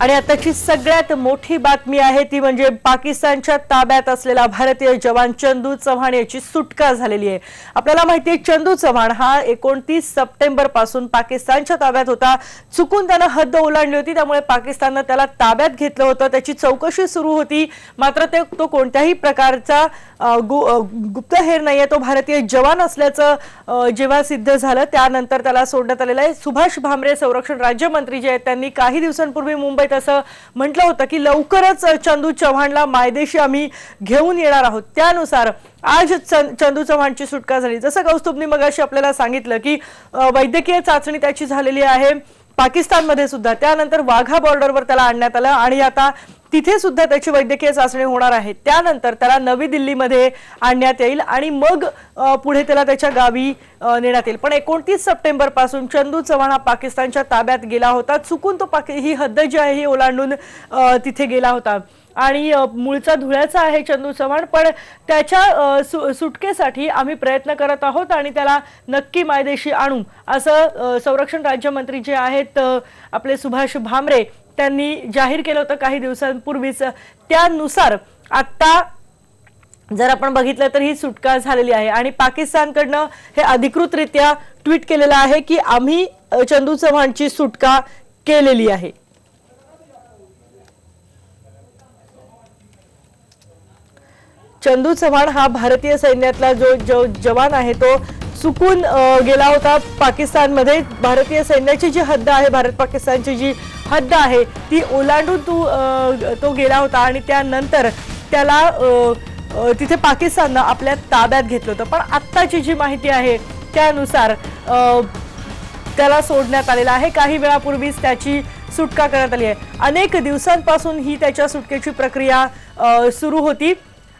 आणि आताची सगळ्यात मोठी बातमी आहे ती म्हणजे पाकिस्तानच्या ताब्यात असलेला भारतीय जवान चंदू चव्हाण याची सुटका झालेली आहे. आपल्याला माहिती आहे चंदू चव्हाण हा एकोणतीस सप्टेंबरपासून पाकिस्तानच्या ताब्यात होता. चुकून त्यानं हद्द ओलांडली होती त्यामुळे पाकिस्ताननं त्याला ताब्यात घेतलं होतं. त्याची चौकशी सुरू होती. मात्र ते तो कोणत्याही प्रकारचा गु- अ, गुप्तहेर नाहीये. तो भारतीय जवान असल्याचं जेव्हा सिद्ध झालं त्यानंतर त्याला सोडण्यात आलेलं आहे. सुभाष भामरे संरक्षण राज्यमंत्री जे आहेत त्यांनी काही दिवसांपूर्वी मुंबई आहेत असं म्हटलं होतं की लवकरच चंदू चव्हाणला मायदेशी आम्ही घेऊन येणार आहोत. त्यानुसार आज चंदू चव्हाणची सुटका झाली. जसं कौस्तुभनी मगाशी आपल्याला सांगितलं की वैद्यकीय चाचणी त्याची झालेली आहे पाकिस्तानमध्ये सुद्धा. त्यानंतर वाघा बॉर्डरवर त्याला आणण्यात आलं आणि आता तिथे सुद्धा त्याची वैद्यकीय चाचणी होणार आहे. त्यानंतर त्याला नवी दिल्लीमध्ये आणण्यात येईल आणि मग पुढे त्याला त्याच्या गावी नेण्यात येईल. पण एकोणतीस सप्टेंबरपासून चंदू चव्हाण हा पाकिस्तानच्या ताब्यात गेला होता. चुकून तो पाकि ही हद्द जी आहे ही ओलांडून तिथे गेला होता. आणि मूळचा धुळ्याचा आहे चंदू चव्हाण पण त्याच्या सु सुटकेसाठी आम्ही प्रयत्न करत आहोत आणि त्याला नक्की मायदेशी आणू. असं संरक्षण राज्यमंत्री जे आहेत आपले सुभाष भामरे त्यांनी जाहीर केलं होतं काही दिवसांपूर्वीच. त्यानुसार आत्ता जर आपण बघितलं तर ही सुटका झालेली आहे. आणि पाकिस्तानकडनं हे अधिकृतरित्या ट्विट केलेलं आहे की आम्ही चंदू चव्हाणची सुटका केलेली आहे. चंदू चव्हाण हा भारतीय सैन्यातला जो जो जवान आहे तो चुकून गेला होता पाकिस्तानमध्ये. भारतीय सैन्याची जी हद्द आहे भारत पाकिस्तानची जी हद्द आहे ती ओलांडून तू तो गेला होता आणि त्यानंतर त्याला तिथे पाकिस्ताननं आपल्या ताब्यात घेतलं होतं. पण आत्ताची जी माहिती आहे त्यानुसार त्याला सोडण्यात आलेला आहे. काही वेळापूर्वीच त्याची सुटका करण्यात आली आहे. अनेक दिवसांपासून ही त्याच्या सुटकेची प्रक्रिया सुरू होती.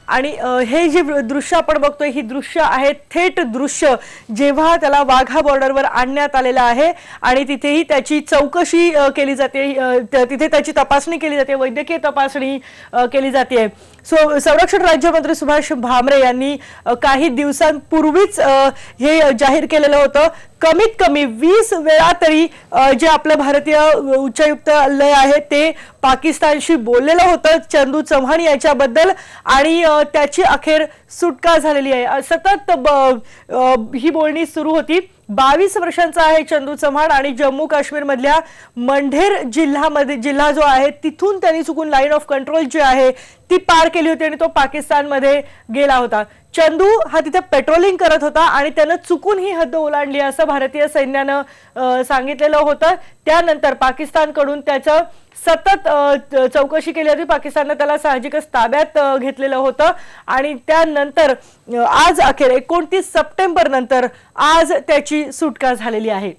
आणि हे जे दृश्य आपण बघतोय ही दृश्य आहे थेट दृश्य जेव्हा त्याला वाघा बॉर्डरवर आणण्यात आलेलं आहे आणि तिथेही त्याची चौकशी केली जाते. तिथे त्याची तपासणी केली जाते वैद्यकीय तपासणी केली जाते. सो संरक्षण राज्यमंत्री सुभाष भामरे यांनी काही दिवसांपूर्वीच हे जाहीर केलेलं होतं. कमीत कमी वीस वेळा तरी जे आपलं भारतीय उच्चायुक्तालय आहे ते पाकिस्तानशी बोललेलं होतं. चंदू चव्हाण याच्याबद्दल आणि त्याची अखेर सुटका झालेली आहे. सतत ब- ही बोलणी सुरू होती. बावीस वर्षांचा आहे चंदू चव्हाण आणि जम्मू काश्मीर मधल्या मंढेर जिल्ह्यामध्ये जिल्हा जो आहे तिथून त्यांनी चुकून लाईन ऑफ कंट्रोल जी आहे ती पार केली होती आणि तो पाकिस्तानमध्ये गेला होता. चंदू हा तिथे पेट्रोलिंग करत होता आणि त्यानं चुकून ही हद्द ओलांडली असं भारतीय सैन्यानं सांगितलेलं होतं. त्यानंतर पाकिस्तानकडून त्याचं सतत चौकशी केली होती. पाकिस्ताननं त्याला साहजिकच ताब्यात घेतलेलं होतं. आणि त्यानंतर आज अखेर एकोणतीस सप्टेंबर नंतर आज त्याची सुटका झालेली आहे.